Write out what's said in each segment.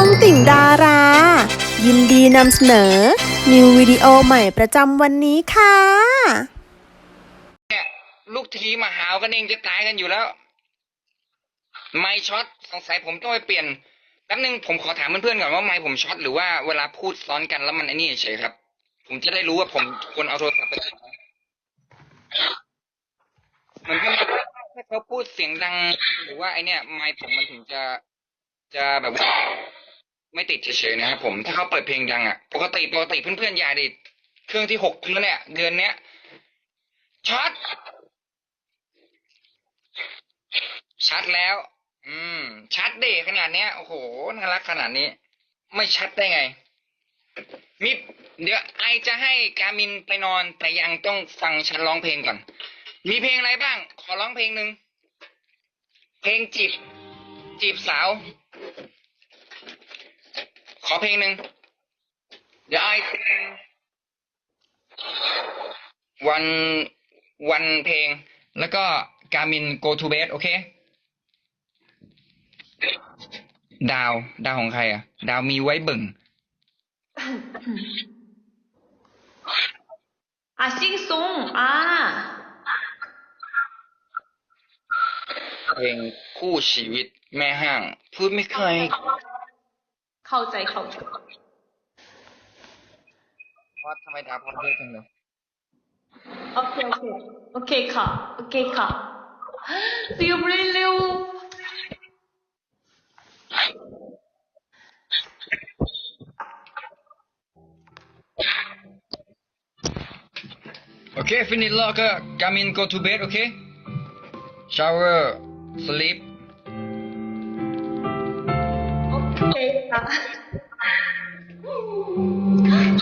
องติ่งดารา ยินดีนำเสนอ นิววิดีโอใหม่ประจำวันนี้ค่ะเนี่ยลูกทีมาหาวกันเองจะตายกันอยู่แล้ว ไม่ช็อตสงสัยผมต้องไปเปลี่ยนแป๊บนึงผมขอถามเพื่อนๆก่อนว่าไม่ผมช็อตหรือว่าเวลาพูดซ้อนกันแล้วมันไอ้นี่เฉยครับ ผมจะได้รู้ว่าผมควรเอาโทรศัพท์ไปติดไหมเหมือนกันถ้าเขาพูดเสียงดังหรือว่าไอเนี่ยไมค์ผมมันถึงจะจะแบบว่า ไม่ติดเฉยๆนะครับผมถ้าเขาเปิดเพลงดังอะปกติปกติเพื่อนๆย่าดิเครื่องที่หกแล้วเนี่ย เดือนเนี้ยช็อตชัดแล้ว อืม ชัดเดขนาดเนี้ย โอ้โหน่ารักขนาดนี้ ไม่ชัดได้ไง มิเดี๋ยวไอจะให้การมินไปนอน แต่ยังต้องฟังฉันร้องเพลงก่อน มีเพลงอะไรบ้าง ขอร้องเพลงหนึ่งเพลงจีบจีบสาว ขอเพลงหนึ่งเดี๋ยวไอ้วันวันเพลง แล้วก็การมิน go to bed โอเค ดาว ดาวของใครอะ ดาวมีไว้บึงอะซิงซงอ่าเพลงคู่ชีวิตแม่ห้าง พูดไม่เคย เข้าใจเขาว่าทำไมดาพอดเยอะจังเลยโอเคโอเคโอเคค่ะโอเคค่ะ See you really โอเค finish แล้วก็ come in go to bed โอเค shower sleep okay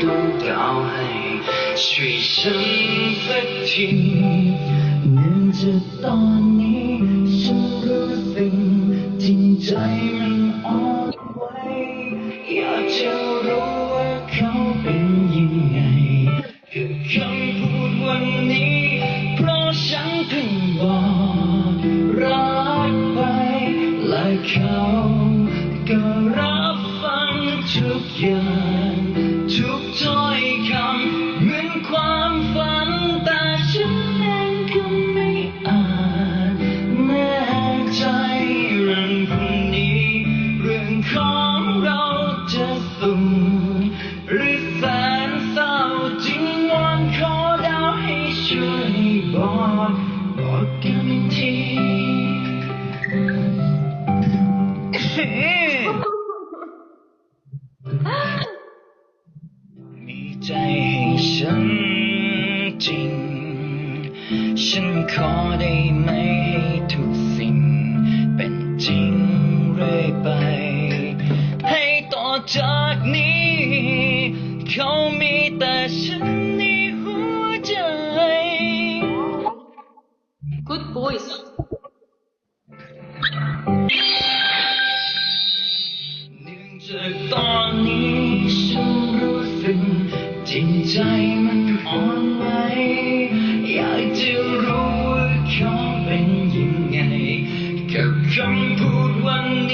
ดวงดาวให้ช่วยฉันสักทีเนื่องจากตอนนี้ฉันรู้สึกจริงใจมันอ่อนไหวอยากจะรู้ว่าเขาเป็นยังไงกับคำพูดวันนี้ เพราะฉันเพิ่งบอกรักไปและเขาก็รับฟังทุกอย่าง ฉันจริง ฉันขอได้ไหมให้ทุกสิ่ง เป็นจริงเรื่อยไป ให้ต่อจากนี้ เขามีแต่ฉันในหัวใจ굿보 ใจมันอ่อนไหวอยากจะรู้ว่าเขาเป็นยังไงกับคำพูดวันนี้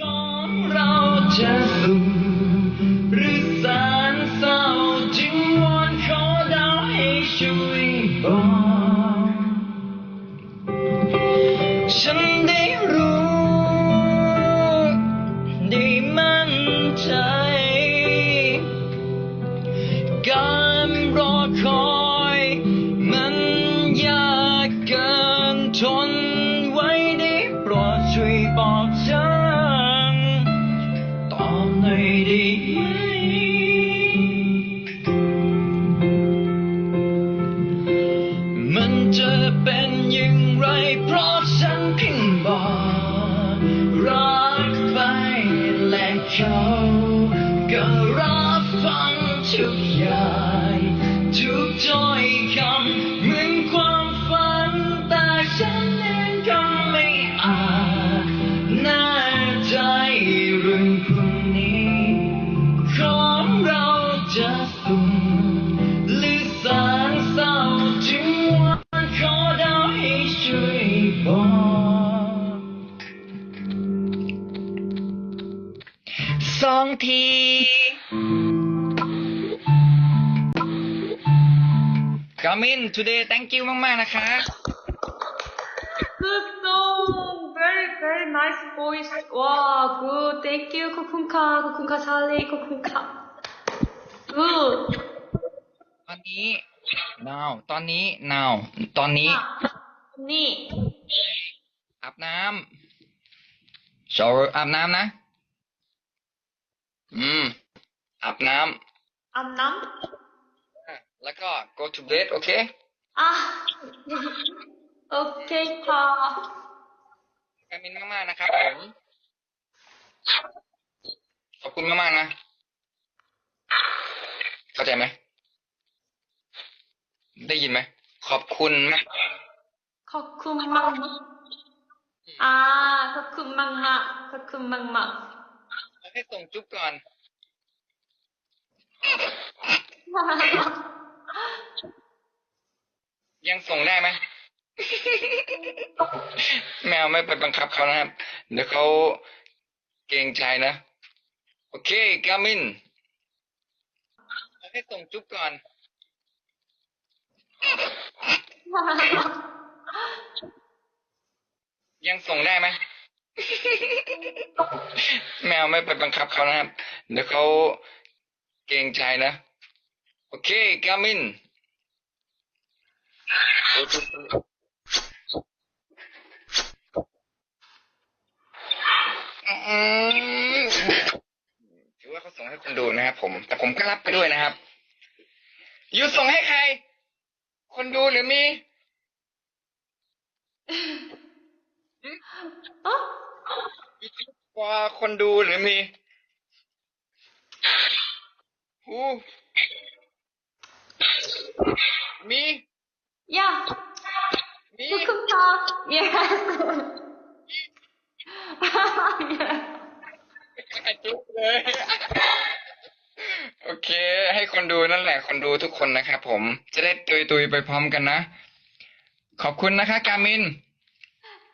ของเราจะสุขหรือแสนเศร้าจึงวอนขอดาวให้ช่วยบอกฉันได้รู้ ได้มั่นใจ การรอคอยมันยากเกินทนไว้ได้โปรดช่วยบอกฉัน เขาก็รับฟังทุกอย่างทุกถ้อ กามิน today thank you มากๆนะคะ Good song. Very very nice voice. Wow, good. Thank you, Kokunka, Kokunka Charlie, Kokunka. Good. ตอนนี้ now ตอนนี้ now ตอนนี้ นี่ อาบน้ำ shower อาบน้ำนะ อืม อาบน้อาบน้ำ แล้วก็ go to bed โอเคำอะโอเคค่ะกามินมากๆนะครับผม ขอบคุณมากๆนะ เข้าใจไหม ได้ยินไหม ขอบคุณมาก ขอบคุณมากอ่าขอบคุณมากมากขอบคุณมากมากให้ส่งจุ๊บก่อน ยังส่งได้ไหมแมวไม่ไปบังคับเขานะครับ เดี๋ยวเขาเกรงใจนะ โอเคกามินให้ส่งจุ๊บก่อน ยังส่งได้ไหมแมวไม่ไปบังคับเขานะครับ เดี๋ยวเขาเกรงใจนะ โอเคกามินอืมถือว่าเขาส่งให้คนดูนะครับผม แต่ผมก็รับไปด้วยนะครับยูส่งให้ใคร คนดูหรือมีอ๋อว่าคนดูหรือมีหู มีย่ามีขอบคุณค่ะ yes yes จุ๊บเลยโอเค ให้คนดูนั่นแหละคนดูทุกคนนะครับผม จะได้ตุยตุยๆไปพร้อมกันนะ ขอบคุณนะคะกามิน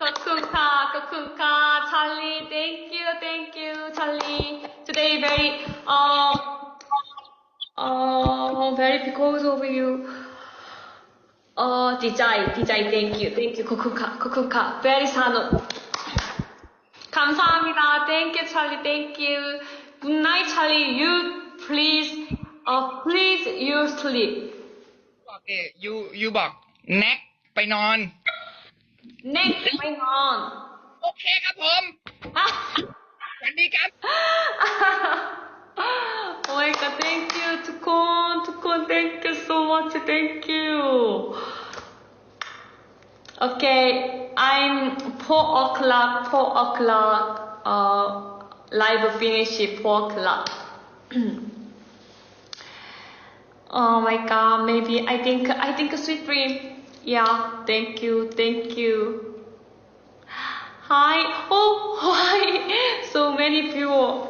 ขอบคุณค่ะ ขอบคุณค่ะ Charlie thank you thank you Charlie today very uh uh very because of you uh ดีใจดีใจ thank you thank you ขอบคุณค่ะขอบคุณค่ะ veryสนุก 감사합니다. Thank you, Charlie. Thank you. Good night, Charlie. You please, uh, please you sleep. บอกเอยูยูบอกแน็กไปนอน Next, my on. โอเคครับผม Ah. สวัสดีครับ oh god, thank you, Tukon. Tukon, thank you so much. Thank you. Okay, I'm 4 o'clock, 4 o'clock, uh, live finish 4 o'clock. oh my god, maybe I think, I think a sweet dream. Yeah, thank you, thank you. Hi, oh, hi, so many people?